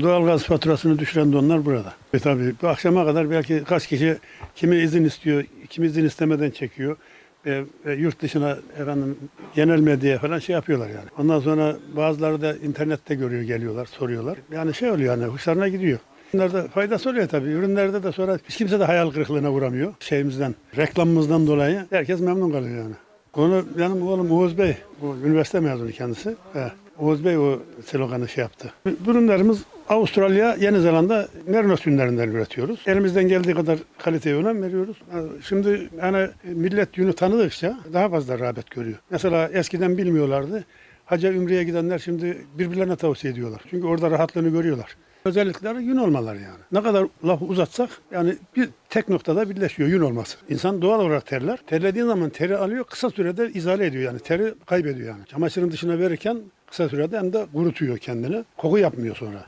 Doğalgaz faturasını düşüren de onlar burada. E tabii bu akşama kadar belki kaç kişi kimi izin istiyor, kimi izin istemeden çekiyor. E, e, yurt dışına efendim genel medyaya falan şey yapıyorlar yani. Ondan sonra bazıları da internette görüyor geliyorlar soruyorlar. Yani şey oluyor yani hoşlarına gidiyor. Bunlarda faydası oluyor tabii. Ürünlerde de sonra hiç kimse de hayal kırıklığına uğramıyor. Şeyimizden, reklamımızdan dolayı herkes memnun kalıyor yani. Onu benim oğlum Oğuz Bey, bu üniversite mezunu kendisi. He, Oğuz Bey o sloganı şey yaptı. Ürünlerimiz Avustralya, Yeni Zelanda merinos ürünlerinden üretiyoruz. Elimizden geldiği kadar kaliteye önem veriyoruz. Şimdi hani millet yünü tanıdıkça daha fazla rağbet görüyor. Mesela eskiden bilmiyorlardı. Hacca Ümre'ye gidenler şimdi birbirlerine tavsiye ediyorlar. Çünkü orada rahatlığını görüyorlar. Özellikleri yün olmaları yani. Ne kadar lafı uzatsak yani bir tek noktada birleşiyor yün olması. İnsan doğal olarak terler. Terlediğin zaman teri alıyor kısa sürede izale ediyor yani. Teri kaybediyor yani. Çamaşırın dışına verirken kısa sürede hem de kurutuyor kendini. Koku yapmıyor sonra.